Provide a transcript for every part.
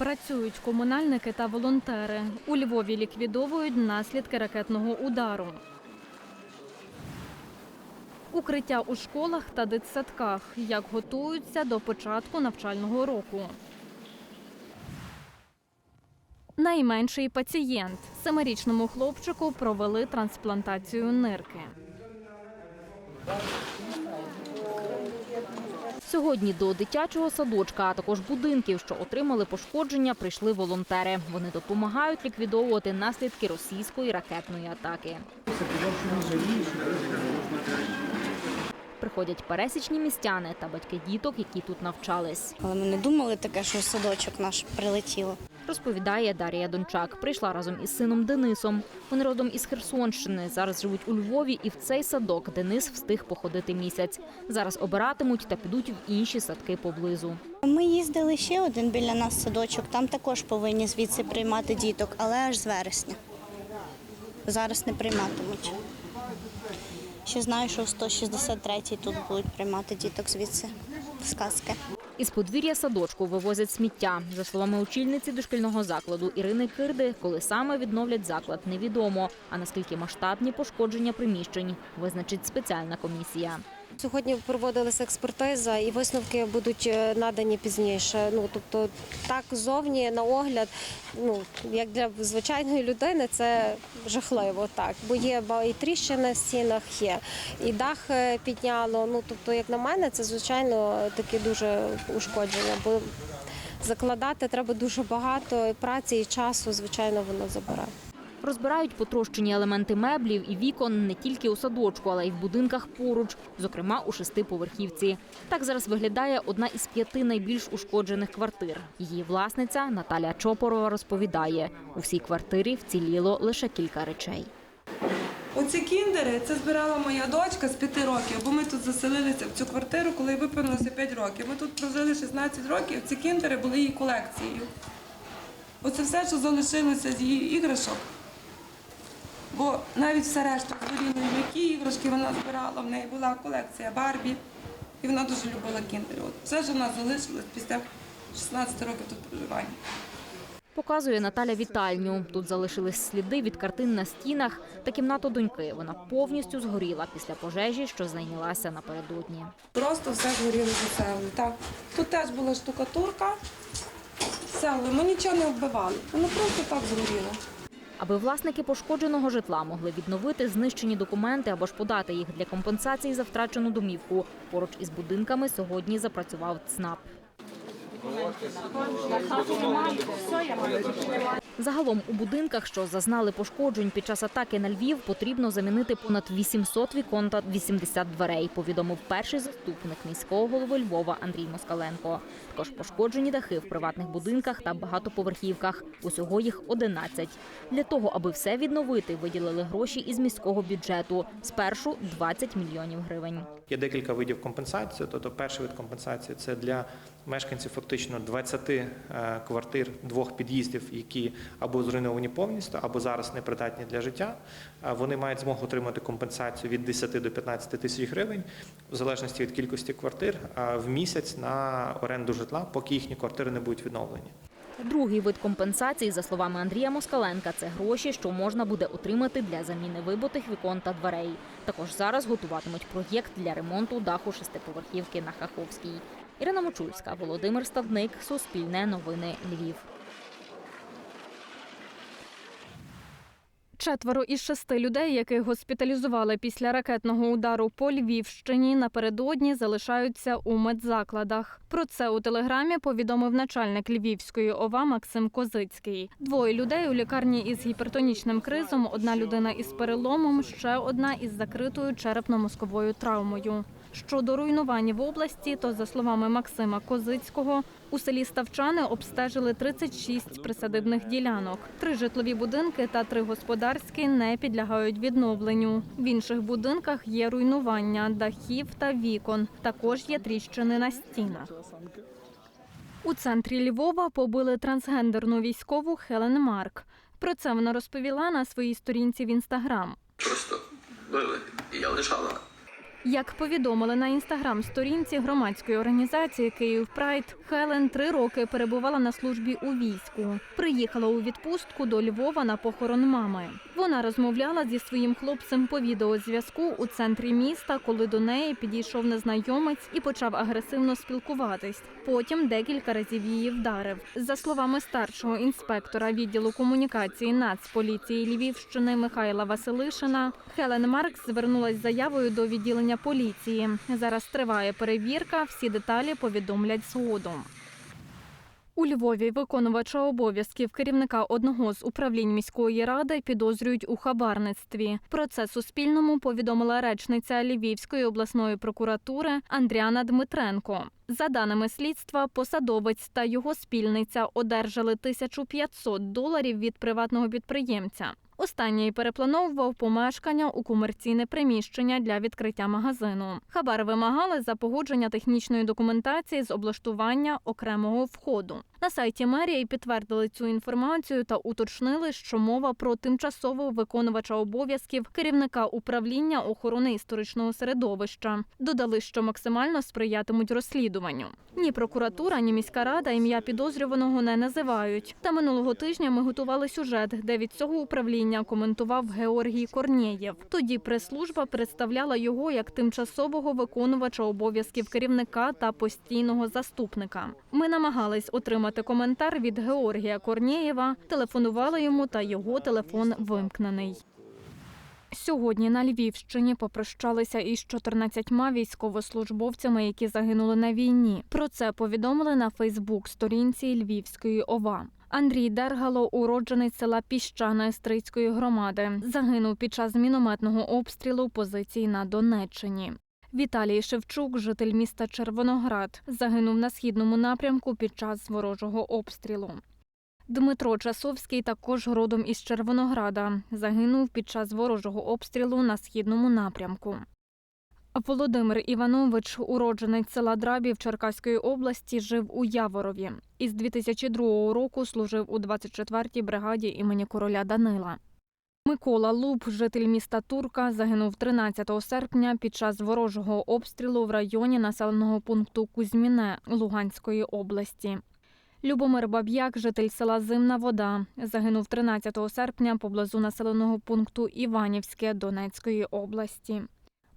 Працюють комунальники та волонтери. У Львові ліквідовують наслідки ракетного удару. Укриття у школах та дитсадках. Як готуються до початку навчального року. Найменший пацієнт. Семирічному хлопчику провели трансплантацію нирки. Сьогодні до дитячого садочка, а також будинків, що отримали пошкодження, прийшли волонтери. Вони допомагають ліквідовувати наслідки російської ракетної атаки. Приходять пересічні містяни та батьки діток, які тут навчались. Але ми не думали таке, що садочок наш прилетіло. Розповідає Дар'я Дончак. Прийшла разом із сином Денисом. Вони родом із Херсонщини. Зараз живуть у Львові, і в цей садок Денис встиг походити місяць. Зараз обиратимуть та підуть в інші садки поблизу. Ми їздили ще один біля нас садочок, там також повинні звідси приймати діток, але аж з вересня. Зараз не прийматимуть. Ще знаю, що в 163-й тут будуть приймати діток звідси з казки. Із подвір'я садочку вивозять сміття. За словами очільниці дошкільного закладу Ірини Кирди, коли саме відновлять заклад, невідомо. А наскільки масштабні пошкодження приміщень визначить спеціальна комісія. Сьогодні проводилася експертиза, і висновки будуть е, надані пізніше. Ну тобто, так зовні на огляд, ну як для звичайної людини, це жахливо, так бо є і тріщини в стінах, є і дах е, підняло. Ну тобто, як на мене, це звичайно таке дуже ушкодження, бо закладати треба дуже багато праці і часу. Звичайно, воно забирає. Розбирають потрощені елементи меблів і вікон не тільки у садочку, але й в будинках поруч, зокрема у шестиповерхівці. Так зараз виглядає одна із п'яти найбільш ушкоджених квартир. Її власниця Наталя Чопорова розповідає, у всій квартирі вціліло лише кілька речей. Оці кіндери це збирала моя дочка з 5 років, бо ми тут заселилися в цю квартиру, коли виповнилося 5 років. Ми тут прожили 16 років, ці кіндери були її колекцією. Оце все, що залишилося з її іграшок. Бо навіть все решта м'які іграшки вона збирала, в неї була колекція Барбі, і вона дуже любила кіндери. От все, що в нас залишилось після 16 років тут проживання. Показує Наталя вітальню. Тут залишились сліди від картин на стінах та кімнату доньки. Вона повністю згоріла після пожежі, що зайнялася напередодні. Просто все згоріло за. Так. Тут теж була штукатурка цеглою. Ми нічого не вбивали. Воно просто так згоріло. Аби власники пошкодженого житла могли відновити знищені документи або ж подати їх для компенсації за втрачену домівку. Поруч із будинками сьогодні запрацював ЦНАП. Загалом у будинках, що зазнали пошкоджень під час атаки на Львів, потрібно замінити понад 800 вікон та 80 дверей, повідомив перший заступник міського голови Львова Андрій Москаленко. Також пошкоджені дахи в приватних будинках та багатоповерхівках. Усього їх 11. Для того, аби все відновити, виділили гроші із міського бюджету. Спершу 20 мільйонів гривень. Є декілька видів компенсації. Тобто, перший вид компенсації це для мешканців фактично 20 е, квартир, двох під'їздів, які або зруйновані повністю, або зараз непридатні для життя. Е, Вони мають змогу отримати компенсацію від 10 до 15 тисяч гривень, в залежності від кількості квартир, е, в місяць на оренду житла, поки їхні квартири не будуть відновлені. Другий вид компенсації, за словами Андрія Москаленка, це гроші, що можна буде отримати для заміни вибитих вікон та дверей. Також зараз готуватимуть проєкт для ремонту даху шестиповерхівки на Хаховській. Ірина Мочульська, Володимир Ставник, Суспільне новини Львів. Четверо із шести людей, яких госпіталізували після ракетного удару по Львівщині, напередодні залишаються у медзакладах. Про це у телеграмі повідомив начальник Львівської ОВА Максим Козицький. Двоє людей у лікарні із гіпертонічним кризом, одна людина із переломом, ще одна із закритою черепно-мозковою травмою. Щодо руйнувань в області, то за словами Максима Козицького, у селі Ставчани обстежили 36 присадибних ділянок. Три житлові будинки та три господарські не підлягають відновленню. В інших будинках є руйнування дахів та вікон. Також є тріщини на стінах. У центрі Львова побили трансгендерну військову Хелен Марк. Про це вона розповіла на своїй сторінці в інстаграм. Просто били, і я лежала. Як повідомили на інстаграм-сторінці громадської організації Київ Прайд, Хелен три роки перебувала на службі у війську. Приїхала у відпустку до Львова на похорон мами. Вона розмовляла зі своїм хлопцем по відеозв'язку у центрі міста, коли до неї підійшов незнайомець і почав агресивно спілкуватись. Потім декілька разів її вдарив. За словами старшого інспектора відділу комунікації Нацполіції Львівщини Михайла Василишина, Хелен Маркс звернулась з заявою до відділення поліції. Зараз триває перевірка. Всі деталі повідомлять згодом. У Львові виконувача обов'язків керівника одного з управлінь міської ради підозрюють у хабарництві. Про це Суспільному повідомила речниця Львівської обласної прокуратури Андріана Дмитренко. За даними слідства, посадовець та його спільниця одержали 1500 доларів від приватного підприємця. Останній переплановував помешкання у комерційне приміщення для відкриття магазину. Хабар вимагали за погодження технічної документації з облаштування окремого входу. На сайті мерії підтвердили цю інформацію та уточнили, що мова про тимчасового виконувача обов'язків керівника управління охорони історичного середовища. Додали, що максимально сприятимуть розслідуванню. Ні прокуратура, ні міська рада ім'я підозрюваного не називають. Та минулого тижня ми готували сюжет, де від цього управління коментував Георгій Корнєєв. Тоді прес-служба представляла його як тимчасового виконувача обов'язків керівника та постійного заступника. Ми намагались отримати коментар від Георгія Корнєєва, телефонували йому, та його телефон вимкнений. Сьогодні на Львівщині попрощалися із 14 військовослужбовцями, які загинули на війні. Про це повідомили на Фейсбук-сторінці Львівської ОВА. Андрій Дергало, уроджений села Піщана Естрицької громади, загинув під час мінометного обстрілу позицій на Донеччині. Віталій Шевчук, житель міста Червоноград, загинув на східному напрямку під час ворожого обстрілу. Дмитро Часовський також родом із Червонограда. Загинув під час ворожого обстрілу на східному напрямку. Володимир Іванович, уродженець села Драбів Черкаської області, жив у Яворові. Із 2002 року служив у 24-й бригаді імені короля Данила. Микола Луб, житель міста Турка, загинув 13 серпня під час ворожого обстрілу в районі населеного пункту Кузьміне Луганської області. Любомир Баб'як, житель села Зимна Вода, загинув 13 серпня поблизу населеного пункту Іванівське Донецької області.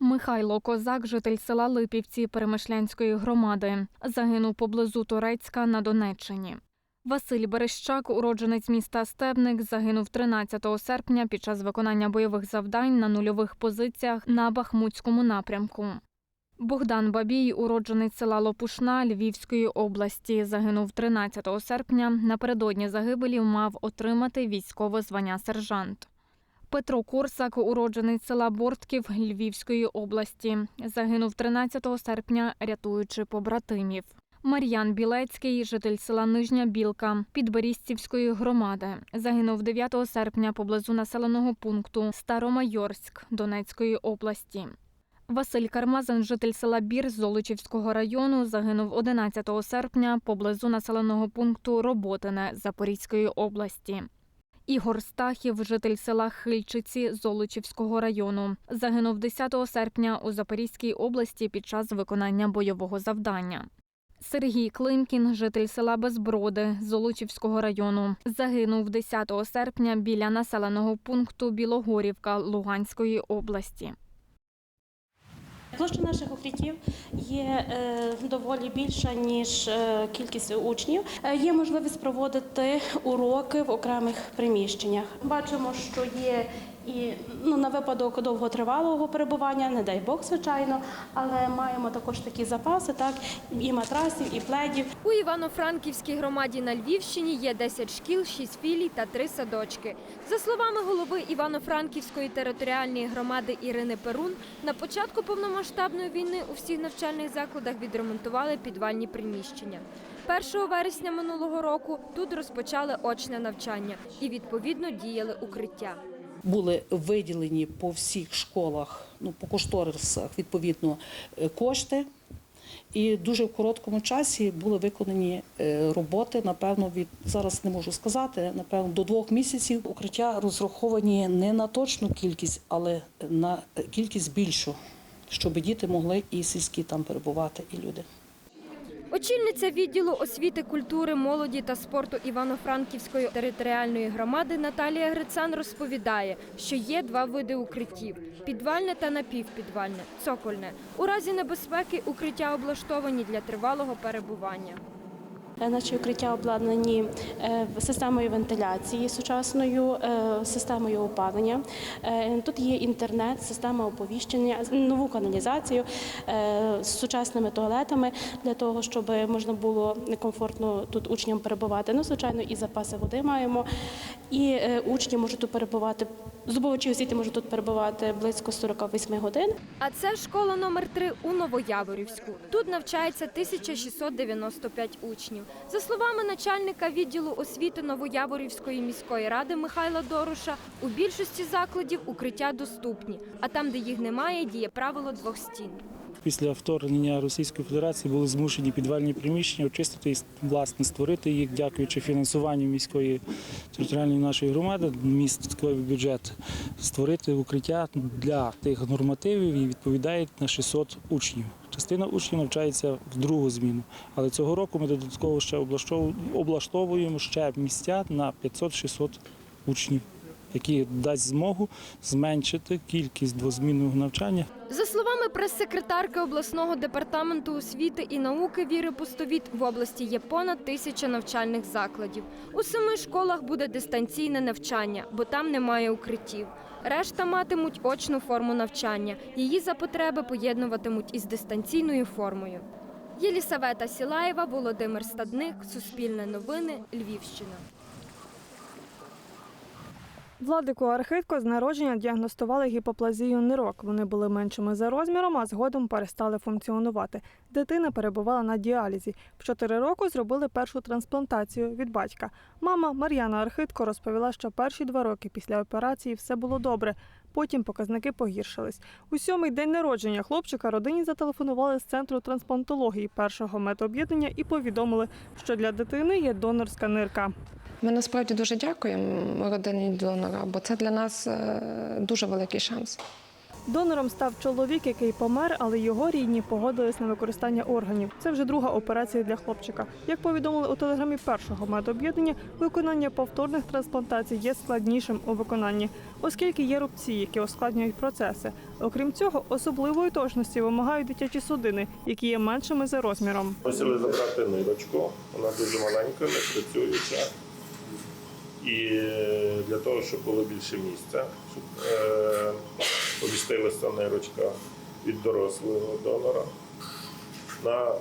Михайло Козак, житель села Липівці Перемишлянської громади, загинув поблизу Турецька на Донеччині. Василь Берещак, уродженець міста Стебник, загинув 13 серпня під час виконання бойових завдань на нульових позиціях на Бахмутському напрямку. Богдан Бабій, уродженець села Лопушна Львівської області, загинув 13 серпня. Напередодні загибелі мав отримати військове звання сержант. Петро Корсак, уродженець села Бортків Львівської області, загинув 13 серпня, рятуючи побратимів. Мар'ян Білецький, житель села Нижня Білка Підберістівської громади, загинув 9 серпня поблизу населеного пункту Старомайорськ Донецької області. Василь Кармазин, житель села Бір Золочівського району, загинув 11 серпня поблизу населеного пункту Роботине Запорізької області. Ігор Стахів, житель села Хильчиці Золочівського району, загинув 10 серпня у Запорізькій області під час виконання бойового завдання. Сергій Климкін, житель села Безброди Золочівського району, загинув 10 серпня біля населеного пункту Білогорівка Луганської області. Площа наших укриттів є е, доволі більша ніж е, кількість учнів. Е, Є можливість проводити уроки в окремих приміщеннях. Бачимо, що є і ну на випадок довготривалого перебування, не дай Бог, звичайно, але маємо також такі запаси, так і матрасів, і пледів. У Івано-Франківській громаді на Львівщині є 10 шкіл, 6 філій та 3 садочки. За словами голови Івано-Франківської територіальної громади Ірини Перун, на початку повномасштабної війни у всіх навчальних закладах відремонтували підвальні приміщення. 1 вересня минулого року тут розпочали очне навчання і відповідно діяли укриття. Були виділені по всіх школах, ну по кошторисах відповідно е, кошти. І дуже в короткому часі були виконані е, роботи. Напевно, від зараз не можу сказати. Напевно, до двох місяців укриття розраховані не на точну кількість, але на кількість більшу, щоб діти могли і сільські там перебувати, і люди. Очільниця відділу освіти, культури, молоді та спорту Івано-Франківської територіальної громади Наталія Грицан розповідає, що є два види укриттів: підвальне та напівпідвальне, цокольне. У разі небезпеки укриття облаштовані для тривалого перебування. Е, Наші укриття обладнані е, системою вентиляції сучасною, е, системою опалення. Тут є інтернет, система оповіщення, нову каналізацію з сучасними туалетами для того, щоб можна було комфортно тут учням перебувати. Ну, звичайно, і запаси води маємо. І учні можуть тут перебувати, здобувачі освіти можуть тут перебувати близько 48 годин. А це школа номер 3 у Новояворівську. Тут навчається 1695 учнів. За словами начальника відділу освіти Новояворівської міської ради Михайла Доруша, у більшості закладів укриття доступні, а там, де їх немає, діє правило двох стін. Після вторгнення Російської Федерації були змушені підвальні приміщення очистити і власне створити їх, дякуючи фінансуванню міської територіальної нашої громади, міський бюджет, створити укриття для тих нормативів і відповідають на 600 учнів. Частина учнів навчається в другу зміну, але цього року ми додатково ще облаштову- облаштовуємо ще місця на 500-600 учнів, які дасть змогу зменшити кількість двозмінного навчання За словами прес-секретарки обласного департаменту освіти і науки Віри Пустовіт, в області є понад тисяча навчальних закладів. У семи школах буде дистанційне навчання, бо там немає укриттів. Решта матимуть очну форму навчання. Її за потреби поєднуватимуть із дистанційною формою. Єлісавета Сілаєва, Володимир Стадник, Суспільне новини, Львівщина. Владику Архитко з народження діагностували гіпоплазію нирок. Вони були меншими за розміром, а згодом перестали функціонувати. Дитина перебувала на діалізі. В 4 роки зробили першу трансплантацію від батька. Мама Мар'яна Архитко розповіла, що перші два роки після операції все було добре. Потім показники погіршились. У сьомий день народження хлопчика родині зателефонували з центру трансплантології першого медоб'єднання і повідомили, що для дитини є донорська нирка. Ми насправді дуже дякуємо родині донора, бо це для нас е, дуже великий шанс. Донором став чоловік, який помер, але його рідні погодились на використання органів. Це вже друга операція для хлопчика. Як повідомили у телеграмі першого медоб'єднання, виконання повторних трансплантацій є складнішим у виконанні, оскільки є рубці, які ускладнюють процеси. Окрім цього, особливої точності вимагають дитячі судини, які є меншими за розміром. Просили забрати нирочку, вона дуже маленька, не працююча. І для того, щоб було більше місця, щоб е, помістилася нирочка від дорослого донора. На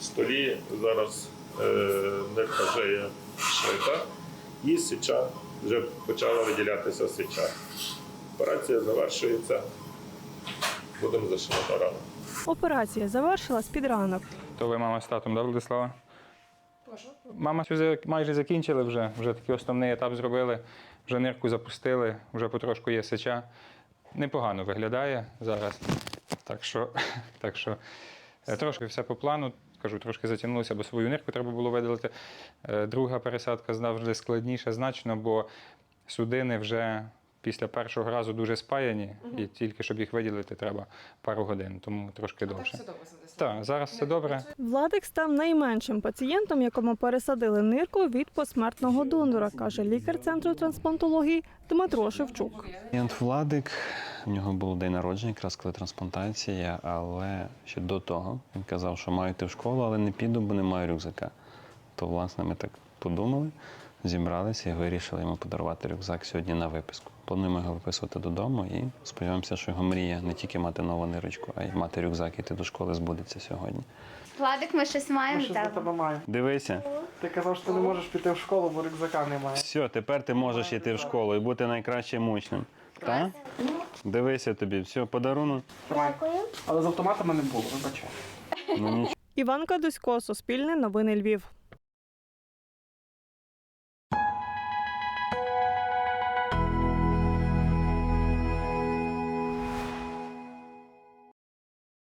столі зараз е, нирка вже є шита і сеча, вже почала виділятися сеча. Операція завершується, будемо зашивати рану. Операція завершилась під ранок. То ви мама з татом, да, Владислава? Мама майже закінчили вже, вже такий основний етап зробили, вже нирку запустили, вже потрошку є сеча. Непогано виглядає зараз. Так що, так що е, трошки все по плану. Кажу, трошки затягнулося, бо свою нирку треба було видалити. Е, Друга пересадка завжди складніша значно, бо судини вже після першого разу дуже спаяні, і тільки щоб їх виділити, треба пару годин, тому трошки довше. Так, зараз все добре. Владик став найменшим пацієнтом, якому пересадили нирку від посмертного донора, каже лікар центру трансплантології Дмитро Шевчук. Пацієнт Владик, у нього був день народження, якраз коли трансплантація, але ще до того він казав, що маю йти в школу, але не піду, бо не маю рюкзака. То, власне, ми так подумали, зібралися і вирішили йому подарувати рюкзак сьогодні на виписку. Плануємо його виписувати додому і сподіваємося, що його мрія не тільки мати нову нирочку, а й мати рюкзак і йти до школи збудеться сьогодні. Владик, ми щось маємо Що за тебе маю? Дивися, Ти казав, що ти не можеш піти в школу, бо рюкзака немає. все, тепер ти можеш йти в школу і бути найкращим учнем. Так? Дивися тобі, все, подарунок. Але з автоматами не було, вибачай. Ну нічого. Іван Кадусько, Суспільне новини Львів.